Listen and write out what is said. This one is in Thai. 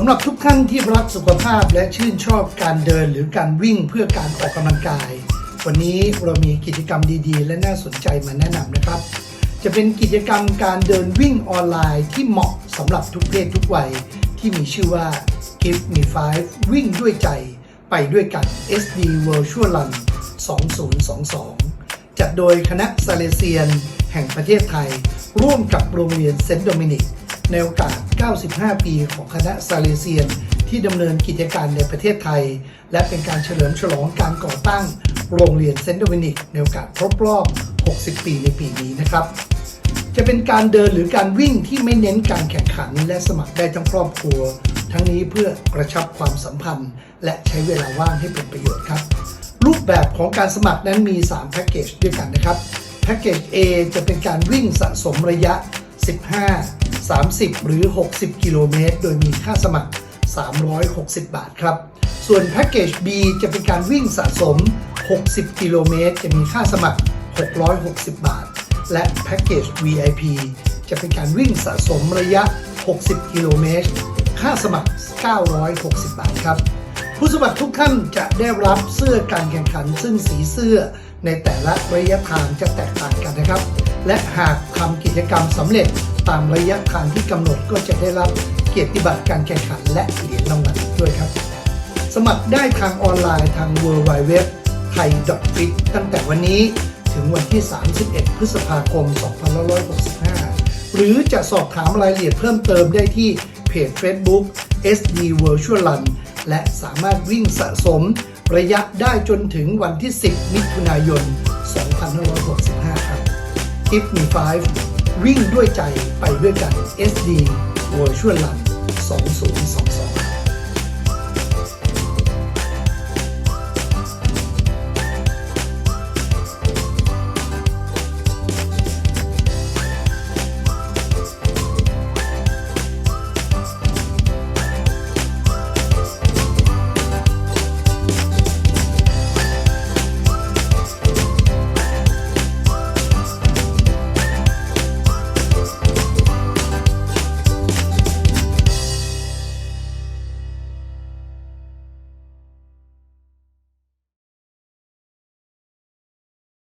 สำหรับทุกท่านที่รักสุขภาพและชื่นชอบการเดินหรือการวิ่งเพื่อการออกกำลังกาย วันนี้เรามีกิจกรรมดีๆ และน่าสนใจมาแนะนำนะครับ จะเป็นกิจกรรมการเดินวิ่งออนไลน์ที่เหมาะสำหรับทุกเพศทุกวัย ที่มีชื่อว่า Give Me 5วิ่งด้วยใจ ไปด้วยกัน SD Virtual Run 2022 จัดโดยคณะซาเลเซียน แห่งประเทศไทย ร่วมกับโรงเรียนเซนต์โดมินิกในโอกาส 95 ปีของคณะซาเลเซียน ที่ดำเนินกิจการในประเทศไทย และเป็นการเฉลิมฉลองการก่อตั้งโรงเรียนเซนต์โดมินิกในโอกาสครบรอบ 60 ปีในปีนี้นะครับ จะเป็นการเดินหรือการวิ่งที่ไม่เน้นการแข่งขันและสมัครได้ทั้งครอบครัว ทั้งนี้เพื่อกระชับความสัมพันธ์ และใช้เวลาว่างให้เป็นประโยชน์ครับ รูปแบบของการสมัครนั้นมี 3 แพ็กเกจด้วยกันนะครับ แพ็กเกจ A จะเป็นการวิ่งสะสมระยะ 15 30 หรือ 60 กิโลเมตร โดยมีค่าสมัคร 360 บาทครับ ส่วนแพ็กเกจ B จะเป็นการวิ่งสะสม 60 กิโลเมตร จะมีค่าสมัคร 660 บาท และแพ็กเกจ VIP จะเป็นการวิ่งสะสมระยะ 60 กิโลเมตร ค่าสมัคร 960 บาทครับ ผู้สมัครทุกท่านจะได้รับเสื้อการแข่งขันซึ่งสีเสื้อในแต่ละระยะทางจะแตกต่างกันนะครับ และหากทำกิจกรรมสำเร็จ ตามระยะทางที่กำหนดก็จะได้รับเกียรติบัตรการแข่งขันและเหรียญรางวัลด้วยครับ สมัครได้ทางออนไลน์ทาง w w w t h a i f i t ตั้งแต่วันนี้ถึงวันที่ 31 พฤษภาคม 2565 หรือจะสอบถามรายละเอียดเพิ่มเติมได้ที่เพจ Facebook SD Virtual Run และสามารถวิ่งสะสมระยะได้จนถึงวันที่ 10 มิถุนายน 2565 ครับ Give Me 5 วิ่งด้วยใจไปด้วยกัน SD Virtual Run 2022